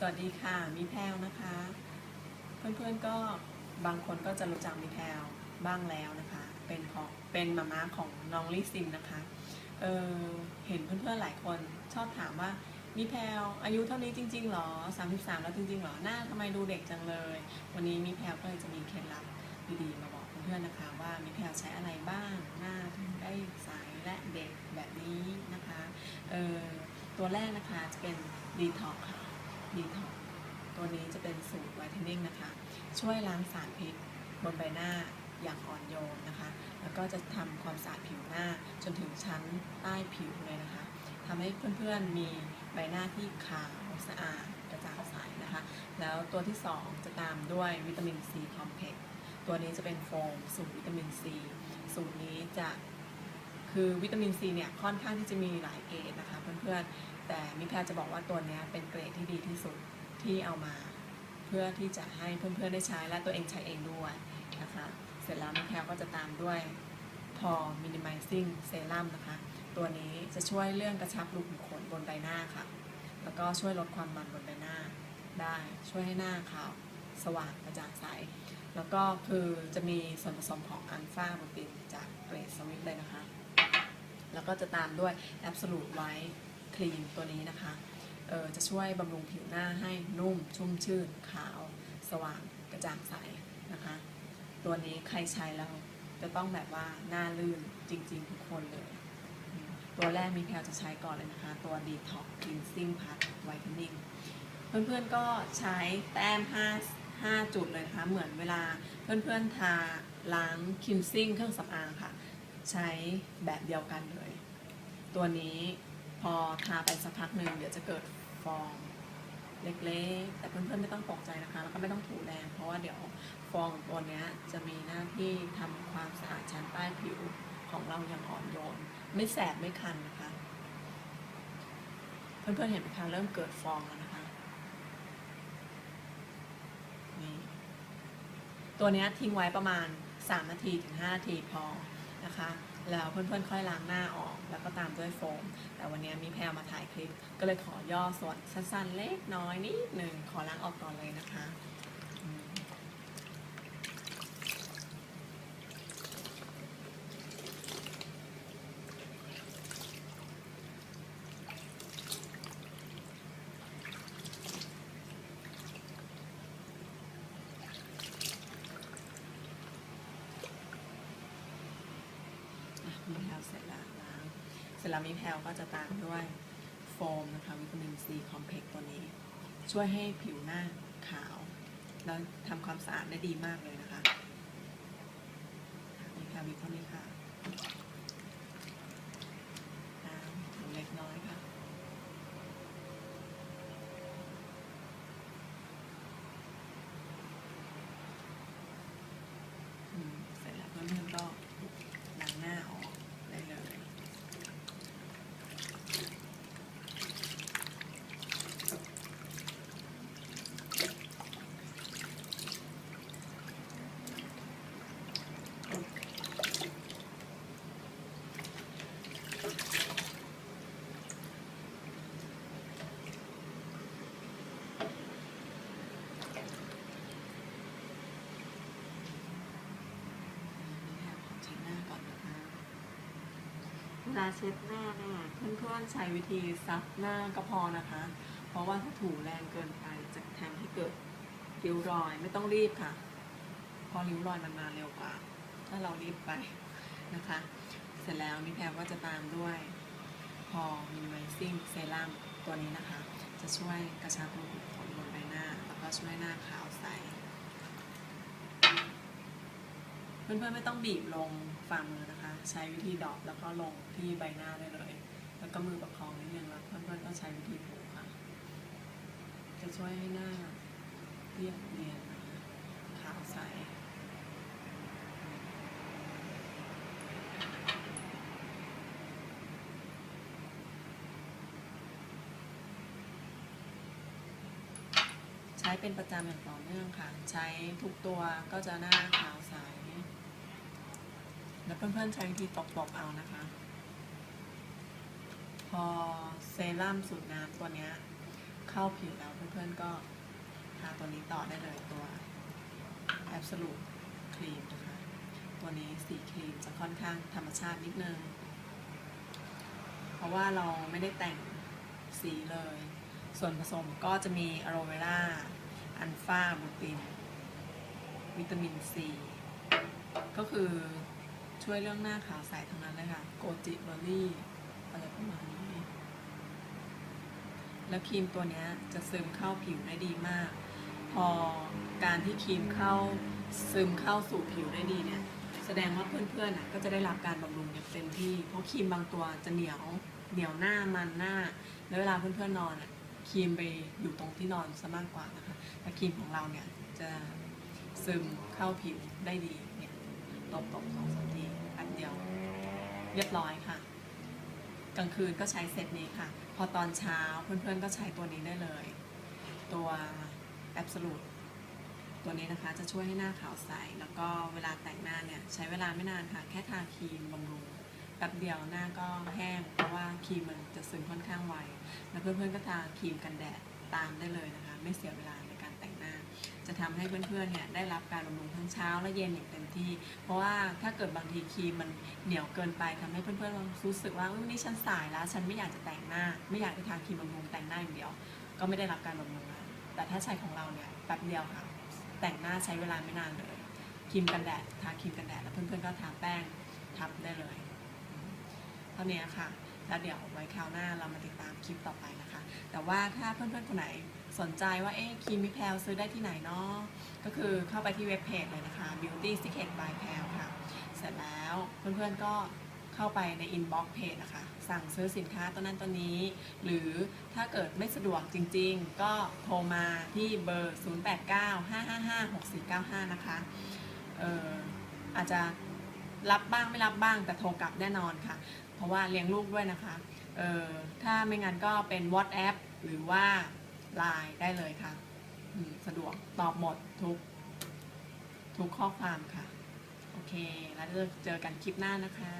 สวัสดีค่ะ มีแพลวนะคะ เพื่อนๆก็บางคนก็จะรู้จักมีแพลวบ้างแล้วนะคะ เป็นของเป็นมาม่าของน้องลิซินนะคะเออเห็นเพื่อนๆหลายคนชอบถามว่ามีแพลวอายุเท่านี้จริงๆหรอ 33 แล้วจริงๆหรอหน้าทำไมดูเด็กจังเลย วันนี้มีแพลวก็เลยจะมีเคล็ดลับดีๆมาบอกเพื่อนๆนะคะ ว่ามีแพลวใช้อะไรบ้างหน้าถึงได้ใสและเด็กแบบนี้นะคะเออตัวแรกนะคะจะเป็นดีท็อกค่ะ ดีท็อกตัวนี้จะเป็นสูตรไวท์เทนนิ่งนะคะ ช่วยล้างสารพิษบนใบหน้าอย่างอ่อนโยนนะคะ แล้วก็จะทำความสะอาดผิวหน้าจนถึงชั้นใต้ผิวเลยนะคะทำให้เพื่อนๆมีใบหน้าที่ขาวสะอาดกระจ่างใสนะคะ แล้วตัวที่ 2 จะตามด้วยวิตามินซีคอมเพล็กซ์ตัวนี้จะเป็นโฟมสูตรวิตามินซีสูตรนี้จะ คือวิตามินซีเนี่ยค่อนข้างที่จะมีหลายเกรดนะคะเพื่อนๆแต่มิแพรจะบอกว่าตัวนี้เป็นเกรดที่ดีที่สุดที่เอามา เพื่อที่จะให้เพื่อนๆได้ใช้และตัวเองใช้เองด้วยนะคะเสร็จแล้วมิแพรก็จะตามด้วยพอ minimizing serum นะคะ ตัวนี้จะช่วยเรื่องกระชับรูขุมขนบนใบหน้าค่ะ แล้วก็ช่วยลดความมันบนใบหน้าได้ช่วยให้หน้าขาวสว่างกระจ่างใส แล้วก็คือจะมีส่วนผสมของอัลฟาโปรตีนจากเกรดสวิตเลยนะคะ แล้วก็จะตามด้วย Absolute White Cream ตัวนี้นะคะเออจะช่วยบำรุงผิวหน้าให้นุ่ม ชุ่มชื่น ขาว สว่าง กระจ่างใสนะคะ ตัวนี้ใครใช้แล้วจะต้องแบบว่าหน้าลื่นจริง ๆ ทุกคนเลย ตัวแรกมีแพลจะใช้ก่อนเลยนะคะ ตัว Detox Cleansing Plus Whitening เพื่อนๆก็ใช้แต้ม 5 5 จุดเลยนะคะ เหมือนเวลาเพื่อนๆทาล้าง cleansing เครื่องสำอางค่ะ ใช้แบบเดียวกันเลย ตัวนี้พอทาไปสักพักหนึ่งเดี๋ยวจะเกิดฟองเล็กๆ แต่เพื่อนๆไม่ต้องตกใจนะคะ แล้วก็ไม่ต้องถูแรง เพราะว่าเดี๋ยวฟองตัวนี้จะมีหน้าที่ทำความสะอาดชั้นใต้ผิวของเราอย่างอ่อนโยน ไม่แสบไม่คันนะคะ เพื่อนๆเห็นไหมคะเริ่มเกิดฟองแล้วนะคะนี่ตัวนี้ทิ้งไว้ประมาณ 3 นาทีถึง 5 นาทีพอ นะคะ แล้วเพื่อนๆค่อยล้างหน้าออก แล้วก็ตามด้วยโฟม แต่วันนี้มีแพรมาถ่ายคลิป ก็เลยขอย่อส่วนสั้นๆเล็กน้อยนิดหนึ่งขอล้างออกก่อนเลยนะคะอืมอะมีแพล เสร็จแล้วล้างเสร็จแล้วมีแพลก็จะตามด้วยโฟมนะคะวิตามินซีคอมเพล็กตัวนี้ ช่วยให้ผิวหน้าขาว แล้วทำความสะอาดได้ดีมากเลยนะคะมีแพลวิตเท่านี้ค่ะน้ำเล็กน้อยค่ะ อืมเสร็จแล้วเพื่อนๆก็ล้างหน้าออกได้เลย เช็ดหน้าก่อนนะคะเวลาเช็ดหน้าเนี่ยเพื่อนๆใช้วิธีซับหน้าก็พอนะคะ เพราะว่าถ้าถูแรงเกินไปจะทำให้เกิดริ้วรอยไม่ต้องรีบค่ะเพราะริ้วรอยมันมาเร็วกว่า ถ้าเรารีบไปนะคะ เสร็จแล้วมิแพรก็จะตามด้วย พอมินิม z ซิ่งเซรั่มตัวนี้นะคะ จะช่วยกระชับรูขุมขนบนใบหน้า แล้วก็ช่วยหน้าขาวใส เพื่อนๆไม่ต้องบีบลง ฝ่ามือนะคะ ใช้วิธีดอกแล้วก็ลงที่ใบหน้าได้เลย แล้วก็มือประคองนิดนึงแล้วเพื่อนๆก็ใช้วิธีผูกค่ะ จะช่วยให้หน้าเรียบเนียนขาวใสใช้เป็นประจำอย่างต่อเนื่องค่ะ ใช้ทุกตัวก็จะหน้าขาวใส แล้วเพื่อนๆใช้วิธีตบๆเอานะคะ พอเซรั่มสูตรน้ำตัวนี้เข้าผิวแล้วเพื่อนๆก็ทาตัวนี้ต่อได้เลยตัว Absolute Cream นะคะ ตัวนี้สีครีมจะค่อนข้างธรรมชาตินิดนึง เพราะว่าเราไม่ได้แต่งสีเลย ส่วนผสมก็จะมีอะโลเวราอันฟาบูติน วิตามินซีก็คือ ช่วยเรื่องหน้าขาวใสทั้งนั้นเลยค่ะโกจิเบอร์รี่อะไรประมาณนี้ แล้วครีมตัวนี้จะซึมเข้าผิวได้ดีมาก พอการที่ครีมเข้าซึมเข้าสู่ผิวได้ดีเนี่ย แสดงว่าเพื่อนๆก็จะได้รับการบำรุงอย่างเต็มที่ เพราะครีมบางตัวจะเหนียวเหนียวหน้ามันหน้า แล้วเวลาเพื่อนๆนอนครีมไปอยู่ตรงที่นอนซะมากกว่านะคะแต่ครีมของเราเนี่ยจะซึมเข้าผิวได้ดีเนี่ยตบๆสองสามที บเดียว เรียบร้อยค่ะ กลางคืนก็ใช้เซตนี้ค่ะ พอตอนเช้าเพื่อนๆก็ใช้ตัวนี้ได้เลย ตัว Absolute ตัวนี้นะคะจะช่วยให้หน้าขาวใส แล้วก็เวลาแต่งหน้าเนี่ยใช้เวลาไม่นานค่ะ แค่ทาครีมบำรุงแป๊บเดียวหน้าก็แห้ง เพราะว่าครีมมันจะซึมค่อนข้างไว แล้วเพื่อนๆก็ทาครีมกันแดดตามได้เลยนะคะ ไม่เสียเวลา จะทำให้เพื่อนๆเนี่ยได้รับการบำรุงทั้งเช้าและเย็นอย่างเต็มที่ เพราะว่าถ้าเกิดบางทีครีมมันเหนียวเกินไปทำให้เพื่อนๆรู้สึกว่าอุ๊ยวันนี้ฉันสายแล้ว ฉันไม่อยากจะแต่งหน้า ไม่อยากจะทาครีมบำรุงแต่งหน้าอย่างเดียว ก็ไม่ได้รับการบำรุงแต่ถ้าใช้ของเราเนี่ยแป๊บเดียวค่ะ แต่งหน้าใช้เวลาไม่นานเลยครีมกันแดดทาครีมกันแดดแล้วเพื่อนๆก็ทาแป้งทับได้เลยเท่านี้ค่ะ แล้วเดี๋ยวไว้คราวหน้าเรามาติดตามคลิปต่อไปนะคะ แต่ว่าถ้าเพื่อนๆคนไหนสนใจว่าเอ๊ะครีมมิแพลซื้อได้ที่ไหนเนาะก็คือเข้าไปที่เว็บเพจเลยนะคะ Beauty Secret by p a l ค่ะ เสร็จแล้วเพื่อนๆก็เข้าไปใน inbox page นะคะ สั่งซื้อสินค้าตัวนั้นตัวนี้ หรือถ้าเกิดไม่สะดวกจริงๆ ก็โทรมาที่เบอร์ 0895556495 นะคะเอ่ออาจจะรับบ้างไม่รับบ้างแต่โทรกลับแน่นอนค่ะ เพราะว่าเลี้ยงลูกด้วยนะคะเออถ้าไม่งั้นก็เป็น WhatsApp หรือว่า Line ได้เลยค่ะสะดวกตอบหมดทุก ทุกข้อความค่ะ โอเค แล้วเจอกันคลิปหน้านะคะ